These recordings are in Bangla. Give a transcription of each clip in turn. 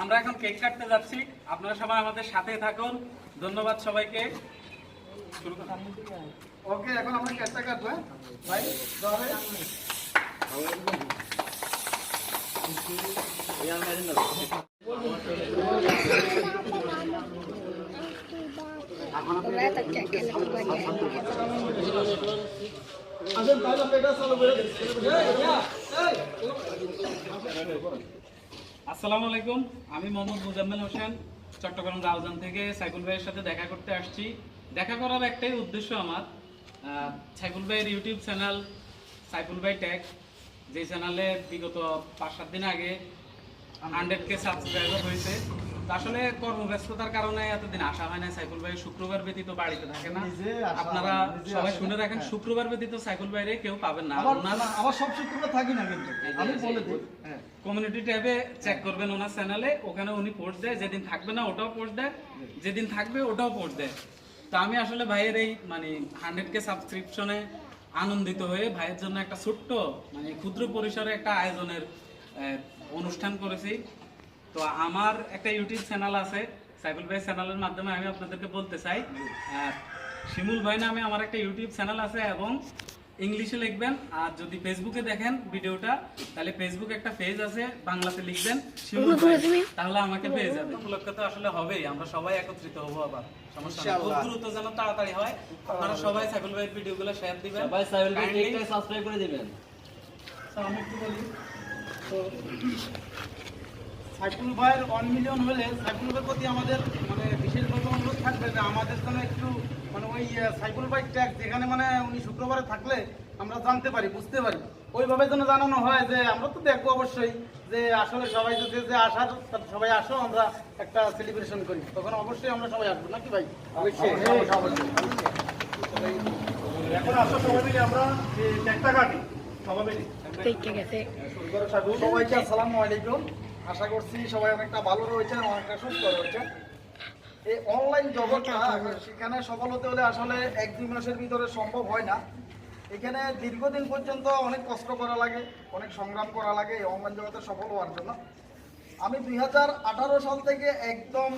আমরা এখন কেক কাটতে যাচ্ছি। আপনারা সবাই আমাদের সাথে থাকুন। ধন্যবাদ সবাইকে। শুরু ওকে এখন আমরা কেকটা কাটবো হ্যাঁ? ভাই ধরে। আসেন তাহলে আমরা এটা চালু করে। আসসালামু আলাইকুম, আমি মোহাম্মদ মুজাম্মেল হোসেন, চট্টগ্রাম রাউজান থেকে সাইকুল ভাইয়ের সাথে দেখা করতে আসছি। দেখা করার একটাই উদ্দেশ্য আমার সাইকুল ভাইয়ের ইউটিউব চ্যানেল সাইকুল ভাই ট্যাগ যে চ্যানেলে বিগত পাঁচ সাত দিন আগে হান্ড্রেড কে সাবস্ক্রাইবার হয়েছে। আসলে কর্মব্যস্ততার কারণে এতদিন আসা হয় না সাইকুল ভাই শুক্রবার ব্যতীত বাড়িতে থাকে না। আপনারা সবাই শুনে রাখেন হ্যাঁ। শুক্রবার ব্যতীত সাইকুল ভাইরে কেউ পাবেন না। ওনার সব শুক্রবার থাকি না কিন্তু আমি বলে দিই। কমিউনিটি ট্যাবে চেক করবেন ওনার চ্যানেলে ওখানে উনি পোস্ট দেয় যেদিন থাকবে না ওটাও পোস্ট দেয় যেদিন থাকবে ওটাও পোস্ট দেয়। তো আমি আসলে ভাইয়ের এই মানে হান্ড্রেড কে সাবস্ক্রিপশনে আনন্দিত হয়ে ভাইয়ের জন্য একটা ছোট্ট মানে ক্ষুদ্র পরিসরে একটা আয়োজনের অনুষ্ঠান করেছি। তো আমার একটা ইউটিউব চ্যানেল আছে সাইফুল ভাই চ্যানেলের মাধ্যমে আমি আপনাদেরকে বলতে চাই। শিমুল ভাই নামে আমার একটা ইউটিউব চ্যানেল আছে এবং ইংলিশে লিখবেন আর যদি ফেসবুকে দেখেন ভিডিওটা তাহলে ফেসবুকে একটা পেজ আছে বাংলাতে লিখবেন শিমুল ভাই, তাহলে আমাকে পেয়ে যাবে। উপলক্ষে তো আসলে হবেই আমরা সবাই একত্রিত হব আবার সমস্যা নেই। খুব দ্রুত যেন তাড়াতাড়ি হয় আপনারা সবাই সাইফুল ভাইয়ের ভিডিওগুলো শেয়ার দিবেন। সবাই সাইবেল Kindly টেকটা সাবস্ক্রাইব করে দিবেন। আমি একটু বলি তো সাইফুল ভাইয়ের ওয়ান মিলিয়ন হলে সাইফুল ভাইয়ের প্রতি আমাদের মানে বিশেষভাবে অনুরোধ থাকবে যে আমাদের জন্য একটু মানে ওই সাইফুল ভাই ট্যাগ যেখানে মানে উনি শুক্রবারে থাকলে আমরা জানতে পারি বুঝতে পারি। ওইভাবে যেন জানানো হয় যে আমরা তো দেখব অবশ্যই যে আসলে সবাই যদি যে আসার সবাই আসো আমরা একটা সেলিব্রেশন করি। তখন অবশ্যই আমরা সবাই আসব নাকি ভাই? অবশ্যই। অবশ্যই। এখন আসো সবাই মিলে আমরা ট্যাগটা কাটি সবাই মিলে। সবাইকে আসসালামু আলাইকুম। আশা করছি সবাই অনেকটা ভালো রয়েছেন অনেকটা সুস্থ রয়েছেন এই অনলাইন জগৎটা, সেখানে সফল হতে হলে আসলে এক দুই মাসের ভিতরে সম্ভব হয় না। এখানে দীর্ঘদিন পর্যন্ত অনেক কষ্ট করা লাগে, অনেক সংগ্রাম করা লাগে এই অনলাইন জগতে সফল হওয়ার জন্য। আমি দুই হাজার আঠারো সাল থেকে একদম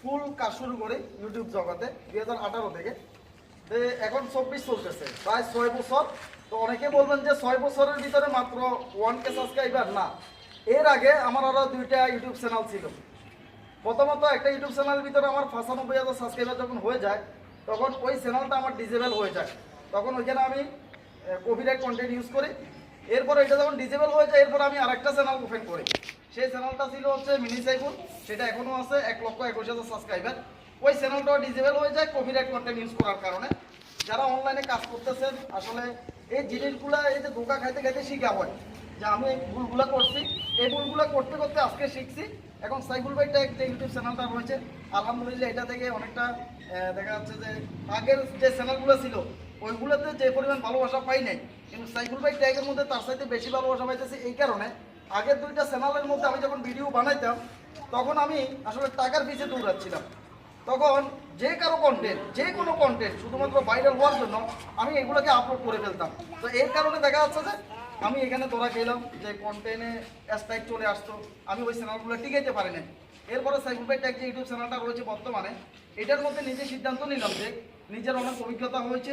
ফুল কাজ শুরু করি ইউটিউব জগতে, দুই হাজার আঠারো থেকে। এখন চব্বিশ চলতেছে, প্রায় ছয় বছর। তো অনেকে বলবেন যে ছয় বছরের ভিতরে মাত্র ওয়ান কে সাবস্ক্রাইবার না। এর আগে আমার আরও দুইটা ইউটিউব চ্যানেল ছিল। প্রথমত একটা ইউটিউব চ্যানেলের ভিতরে আমার পঁচানব্বই হাজার সাবস্ক্রাইবার যখন হয়ে যায়, তখন ওই চ্যানেলটা আমার ডিজেবল হয়ে যায়। তখন ওইখানে আমি কপিরাইট কন্টেন্ট ইউজ করি। এরপর এটা যখন ডিজেবল হয়ে যায়, এরপর আমি আরেকটা চ্যানেল ওপেন করি। সেই চ্যানেলটা ছিল হচ্ছে মিনি সাইফুল। সেটা এখনও আছে, এক লক্ষ একুশ হাজার সাবস্ক্রাইবার ওই চ্যানেলটাও ডিজেবল হয়ে যায় কপিরাইট কন্টেন্ট ইউজ করার কারণে। যারা অনলাইনে কাজ করতেছেন, আসলে এই জিনিসগুলো এই যে ধোকা খাইতে খাইতে শিখা হয়। যে আমি এই ভুলগুলো করছি, এই ভুলগুলো করতে করতে আজকে শিখছি। এখন সাইফুল ভাই ট্যাগ যে ইউটিউব চ্যানেলটা রয়েছে, আলহামদুলিল্লাহ এটা থেকে অনেকটা দেখা যাচ্ছে যে আগের যে চ্যানেলগুলো ছিল, ওইগুলোতে যে পরিমাণ ভালোবাসা পাই নাই, কিন্তু সাইফুল ভাই ট্যাগের মধ্যে তার সাথে বেশি ভালোবাসা পাইতেছি এই কারণে। আগের দুইটা চ্যানেলের মধ্যে আমি যখন ভিডিও বানাইতাম, তখন আমি আসলে টাকার পিছে দৌড়াচ্ছিলাম। তখন যে কারও কন্টেন্ট যে কোনো কন্টেন্ট শুধুমাত্র ভাইরাল হওয়ার জন্য আমি এগুলোকে আপলোড করে ফেলতাম। তো এর কারণে দেখা যাচ্ছে যে আমি এখানে ধরা খেলাম যে কন্টেন্টে স্ট্রাইক চলে আসতো। আমি ওই চ্যানেলগুলো টিকাইতে পারি না এরপরে সাইফুল ভাই ট্যাগ যে ইউটিউব চ্যানেলটা রয়েছে বর্তমানে, এটার মধ্যে নিজে সিদ্ধান্ত নিলাম যে নিজের অনেক অভিজ্ঞতা হয়েছে।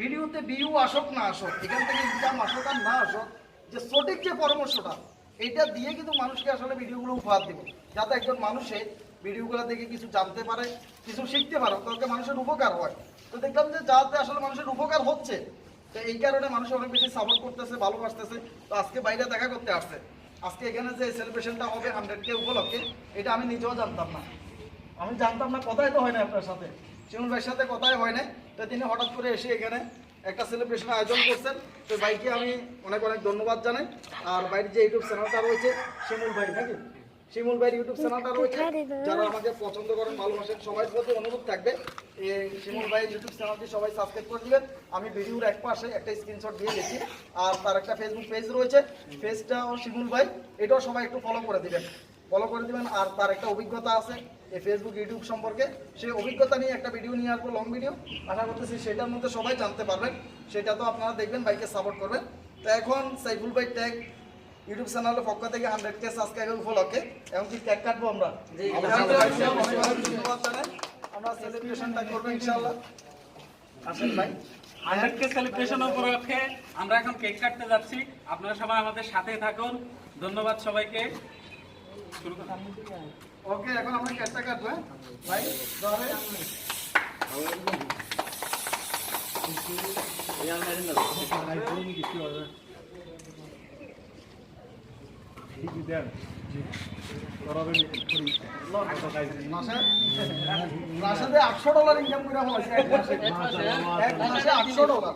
ভিডিওতে ভিউ আসক না আসক, এখান থেকে ইনকাম আসক আর না আসক, যে সঠিক যে পরামর্শটা, এটা দিয়ে কিন্তু মানুষকে আসলে ভিডিওগুলো উপহার দিব। যাতে একজন মানুষে ভিডিওগুলো দেখে কিছু জানতে পারে, কিছু শিখতে পারে তাতে মানুষের উপকার হয়। তো দেখলাম যে যাতে আসলে মানুষের উপকার হচ্ছে তো এই কারণে মানুষ অনেক বেশি সাপোর্ট করতেছে, ভালোবাসতেছে। তো আজকে বাইরে দেখা করতে আসছে। আজকে এখানে যে সেলিব্রেশনটা হবে হান্ড্রেড কে উপলক্ষে, এটা আমি নিজেও জানতাম না। আমি জানতাম না, কথাই তো হয় না আপনার সাথে। শিমুল ভাইয়ের সাথে কথাই হয় না তো তিনি হঠাৎ করে এসে এখানে একটা সেলিব্রেশন আয়োজন করছেন। তো ভাইকে আমি অনেক অনেক ধন্যবাদ জানাই। আর বাইরের যে ইউটিউব চ্যানেলটা রয়েছে, শিমুল ভাই, নাকি? শিমুল ভাইয়ের ইউটিউব চ্যানেলটা রয়েছে। যারা আমাকে পছন্দ করেন ভালোবাসেন সবাই প্রতি অনুরোধ থাকবে। এই শিমুল ভাইয়ের ইউটিউব চ্যানেলটি সবাই সাবস্ক্রাইব করে দিবেন। আমি ভিডিওর এক পাশে একটা স্ক্রিনশট দিয়ে গেছি আর তার একটা ফেসবুক পেজ রয়েছে। পেজটাও শিমুল ভাই। এটাও সবাই একটু ফলো করে দিবেন। ফলো করে দিবেন। আর তার একটা অভিজ্ঞতা আছে এই ফেসবুক ইউটিউব সম্পর্কে। সেই অভিজ্ঞতা নিয়ে একটা ভিডিও নিয়ে আসব লং ভিডিও আশা করতেছি সেটার মধ্যে সবাই জানতে পারবেন। সেটা তো আপনারা দেখবেন বাইকে সাপোর্ট করবেন। তো এখন সাইফুল ভাই ট্যাগ ইউটিউব চ্যানেলের পক্ষ থেকে হান্ড্রেড কে সাবস্ক্রাইবার উপলক্ষে এবং কি কেক কাটবো আমরা? আমরা সেলিব্রেশনটা করব ইনশাআল্লাহ। আসেন ভাই। হান্ড্রেড কে সেলিব্রেশন উপলক্ষে আমরা এখন কেক কাটতে যাচ্ছি। আপনারা সবাই আমাদের সাথে থাকুন। ধন্যবাদ সবাইকে। শুরু করুন। ওকে এখন আমরা কেকটা কাটবো হ্যাঁ? ভাই ধরে। মাসে মাসে আটশো ডলার ইনকাম করে হয়েছে এক মাসে আটশো ডলার।